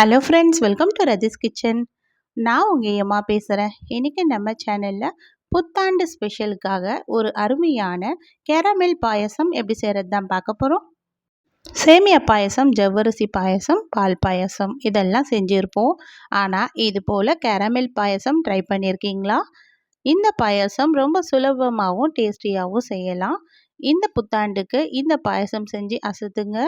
Hello friends welcome to Raji's kitchen நான் உங்கள் அம்மா பேசுகிறேன் இன்றைக்கி நம்ம சேனலில் புத்தாண்டு ஸ்பெஷலுக்காக ஒரு அருமையான கேரமெல் பாயசம் எப்படி செய்கிறது தான் பார்க்க போகிறோம் சேமியா பாயசம் ஜவ்வரிசி பாயசம் பால் பாயசம் இதெல்லாம் செஞ்சுருப்போம். ஆனால் இது போல் கேரமெல் பாயசம் ட்ரை பண்ணியிருக்கீங்களா இந்த பாயசம் ரொம்ப சுலபமாகவும் டேஸ்டியாகவும் செய்யலாம். இந்த புத்தாண்டுக்கு இந்த பாயசம் செஞ்சு அசத்துங்க.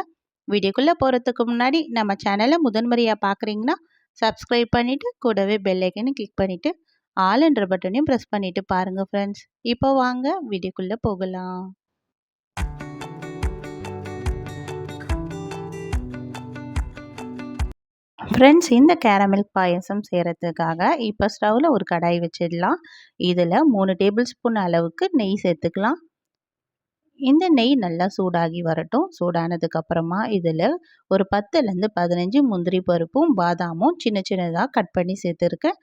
வீடியோக்குள்ளே போகிறதுக்கு முன்னாடி நம்ம சேனலை முதன்முறையாக பார்க்குறீங்கன்னா சப்ஸ்கிரைப் பண்ணிவிட்டு கூடவே பெல் கிளிக் பண்ணிவிட்டு ஆளுன்ற பட்டனையும் ப்ரெஸ் பண்ணிவிட்டு பாருங்கள் ஃப்ரெண்ட்ஸ் இப்போ வாங்க வீடியோக்குள்ளே போகலாம். ஃப்ரெண்ட்ஸ் இந்த கேரமில்க் பாயசம் செய்கிறதுக்காக இப்போ ஸ்டவ்வில் ஒரு கடாய் வச்சிடலாம். இதில் மூணு டேபிள் ஸ்பூன் அளவுக்கு நெய் சேர்த்துக்கலாம். இந்த நெய் நல்லா சூடாகி வரட்டும். சூடானதுக்கப்புறமா இதில் ஒரு பத்துலேருந்து பதினஞ்சு முந்திரி பருப்பும் பாதாமும் சின்ன சின்னதாக கட் பண்ணி சேர்த்துருக்கேன்.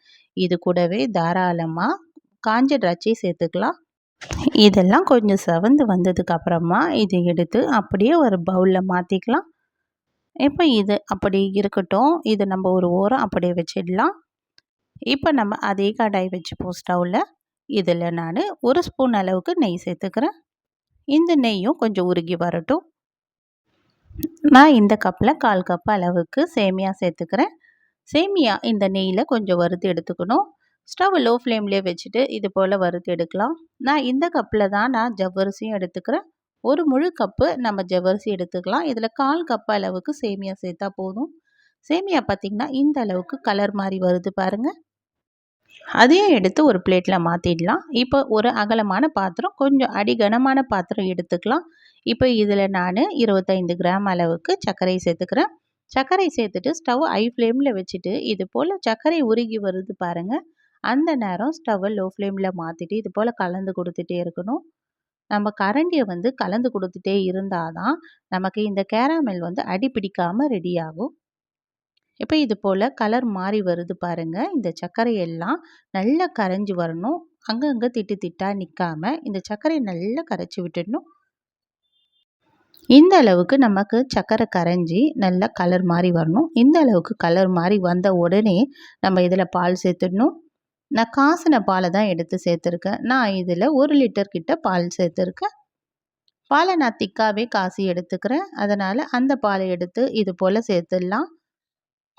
இது கூடவே தாராளமாக காஞ்ச திராட்சை சேர்த்துக்கலாம். இதெல்லாம் கொஞ்சம் செவந்து வந்ததுக்கப்புறமா இதை எடுத்து அப்படியே ஒரு பவுலில் மாற்றிக்கலாம் இப்போ இது அப்படி இருக்கட்டும். இது நம்ம ஒரு ஓரம் அப்படியே வச்சிடலாம். இப்போ நம்ம அதே கடாய் வச்சுப்போம் ஸ்டவ்வில் இதில் நான் ஒரு ஸ்பூன் அளவுக்கு நெய் சேர்த்துக்கிறேன். இந்த நெய்யும் கொஞ்சம் உருகி வரட்டும். நான் இந்த கப்பில் கால் கப் அளவுக்கு சேமியா சேர்த்துக்கிறேன். சேமியா இந்த நெய்யில் கொஞ்சம் வறுத்து எடுத்துக்கணும். ஸ்டவ் லோ ஃப்ளேம்லேயே வச்சுட்டு இது போல் வறுத்து எடுக்கலாம். நான் இந்த கப்பில் தான் நான் ஜவ்வரிசியும் எடுத்துக்கிறேன். ஒரு முழு கப்பு நம்ம ஜவ்வரிசி எடுத்துக்கலாம். இதில் கால் கப் அளவுக்கு சேமியா சேர்த்தா போதும். சேமியா பார்த்திங்கன்னா இந்த அளவுக்கு கலர் மாதிரி வருது பாருங்கள் அதையும் எடுத்து ஒரு பிளேட்டில் மாற்றிடலாம் இப்போ ஒரு அகலமான பாத்திரம் கொஞ்சம் அடிகனமான பாத்திரம் எடுத்துக்கலாம். இப்போ இதில் நான் இருபத்தைந்து கிராம் அளவுக்கு சர்க்கரை சேர்த்துக்கிறேன். சர்க்கரை சேர்த்துட்டு ஸ்டவ் ஐ ஃப்ளேமில் வச்சுட்டு இது போல் சர்க்கரை உருகி வருது பாருங்கள் அந்த நேரம் ஸ்டவ்வை லோ ஃப்ளேமில் மாற்றிட்டு இது போல் கலந்து கொடுத்துட்டே இருக்கணும். நம்ம கரண்டியை வந்து கலந்து கொடுத்துட்டே இருந்தால் தான் நமக்கு இந்த கேரமல் வந்து அடி பிடிக்காமல் ரெடி ஆகும். இப்போ இது போல் கலர் மாறி வருது பாருங்கள் இந்த சர்க்கரையெல்லாம் நல்லா கரைஞ்சி வரணும். அங்கங்கே திட்டு திட்டாக நிற்காம இந்த சர்க்கரையை நல்லா கரைச்சி விட்டுடணும். இந்த அளவுக்கு நமக்கு சர்க்கரை கரைஞ்சி நல்லா கலர் மாதிரி வரணும். இந்த அளவுக்கு கலர் மாதிரி வந்த உடனே நம்ம இதில் பால் சேர்த்துடணும். நான் காசின பாலை தான் எடுத்து சேர்த்துருக்கேன். நான் இதில் ஒரு லிட்டர் கிட்ட பால் சேர்த்துருக்கேன். பாலை நான் திக்காகவே காசி எடுத்துக்கிறேன். அதனால் அந்த பாலை எடுத்து இது போல் சேர்த்துடலாம்.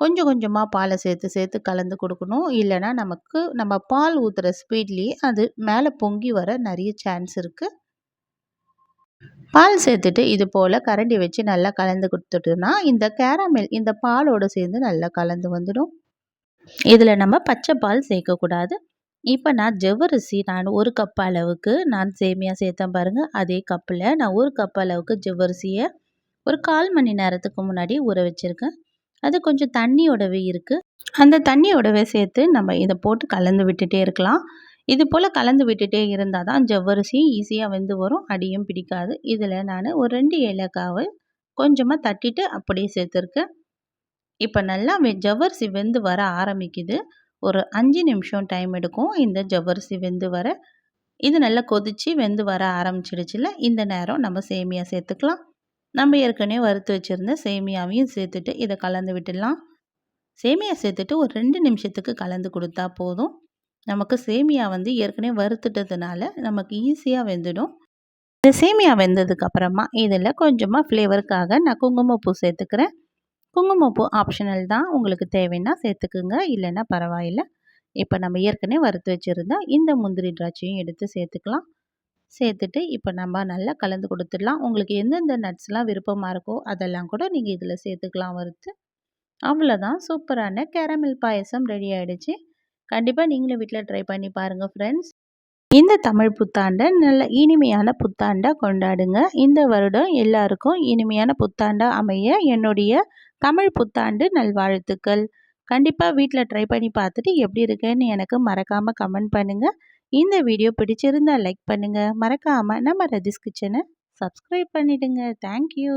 கொஞ்சம் கொஞ்சமாக பாலை சேர்த்து சேர்த்து கலந்து கொடுக்கணும். இல்லைனா நமக்கு நம்ம பால் ஊற்றுற ஸ்பீட்லேயே அது மேலே பொங்கி வர நிறைய சான்ஸ் இருக்குது பால் சேர்த்துட்டு இது போல் கரண்டி வச்சு நல்லா கலந்து கொடுத்துட்டோம்னா இந்த கேரமெல் இந்த பாலோடு சேர்ந்து நல்லா கலந்து வந்துடும். இதில் நம்ம பச்சை பால் சேர்க்கக்கூடாது இப்போ நான் ஜவ்வரிசி நான் ஒரு கப் அளவுக்கு நான் சேமியா சேர்த்தேன் பாருங்கள் அதே கப்பில் நான் ஒரு கப் அளவுக்கு ஜவ்வரிசியை ஒரு கால் மணி நேரத்துக்கு முன்னாடி ஊற வச்சுருக்கேன். அது கொஞ்சம் தண்ணியோடவே இருக்குது அந்த தண்ணியோடவே சேர்த்து நம்ம இதை போட்டு கலந்து விட்டுட்டே இருக்கலாம். இது போல் கலந்து விட்டுட்டே இருந்தால் தான் ஜவ்வரிசியும் ஈஸியாக வெந்து வரும் அடியும் பிடிக்காது. இதில் நான் ஒரு ரெண்டு ஏலக்காவை கொஞ்சமாக தட்டிட்டு அப்படியே சேர்த்துருக்கேன். இப்போ நல்லா வெ ஜவ்வரிசி வெந்து வர ஆரம்பிக்குது. ஒரு அஞ்சு நிமிஷம் டைம் எடுக்கும் இந்த ஜவ்வரிசி வெந்து வர. இது நல்லா கொதித்து வெந்து வர ஆரம்பிச்சிடுச்சுல இந்த நேரம் நம்ம சேமியா சேர்த்துக்கலாம். நம்ம ஏற்கனவே வறுத்து வச்சுருந்த சேமியாவையும் சேர்த்துட்டு இதை கலந்து விட்டுடலாம். சேமியா சேர்த்துட்டு ஒரு ரெண்டு நிமிஷத்துக்கு கலந்து கொடுத்தா போதும். நமக்கு சேமியா வந்து ஏற்கனவே வறுத்துட்டதுனால நமக்கு ஈஸியாக வெந்துடும். இந்த சேமியா வெந்ததுக்கு அப்புறமா இதில் கொஞ்சமாக ஃப்ளேவருக்காக நான் குங்குமப்பூ சேர்த்துக்கிறேன். குங்குமப்பூ ஆப்ஷனல் தான். உங்களுக்கு தேவைன்னா சேர்த்துக்குங்க. இல்லைன்னா பரவாயில்ல. இப்போ நம்ம ஏற்கனவே வறுத்து வச்சுருந்தா இந்த முந்திரி திராட்சையும் எடுத்து சேர்த்துக்கலாம். சேர்த்துட்டு இப்போ நம்ம நல்லா கலந்து கொடுத்துடலாம். உங்களுக்கு எந்தெந்த நட்ஸ்லாம் விருப்பமாக இருக்கோ அதெல்லாம் கூட நீங்கள் இதில் சேர்த்துக்கலாம் வறுத்து. அவ்வளோதான். சூப்பரான கேரமில் பாயசம் ரெடி ஆகிடுச்சு கண்டிப்பாக நீங்களும் வீட்டில் ட்ரை பண்ணி பாருங்கள் ஃப்ரெண்ட்ஸ். இந்த தமிழ் புத்தாண்டை நல்ல இனிமையான புத்தாண்டாக கொண்டாடுங்க. இந்த வருடம் எல்லாருக்கும் இனிமையான புத்தாண்டாக அமைய என்னுடைய தமிழ் புத்தாண்டு நல்வாழ்த்துக்கள். கண்டிப்பாக வீட்டில் ட்ரை பண்ணி பார்த்துட்டு எப்படி இருக்குன்னு எனக்கு மறக்காமல் கமெண்ட் பண்ணுங்கள் இந்த வீடியோ பிடிச்சிருந்தா லைக் பண்ணுங்கள் மறக்காமல் நம்ம ரதிஸ் கிச்சனை சப்ஸ்கிரைப் பண்ணிவிடுங்க தேங்க்யூ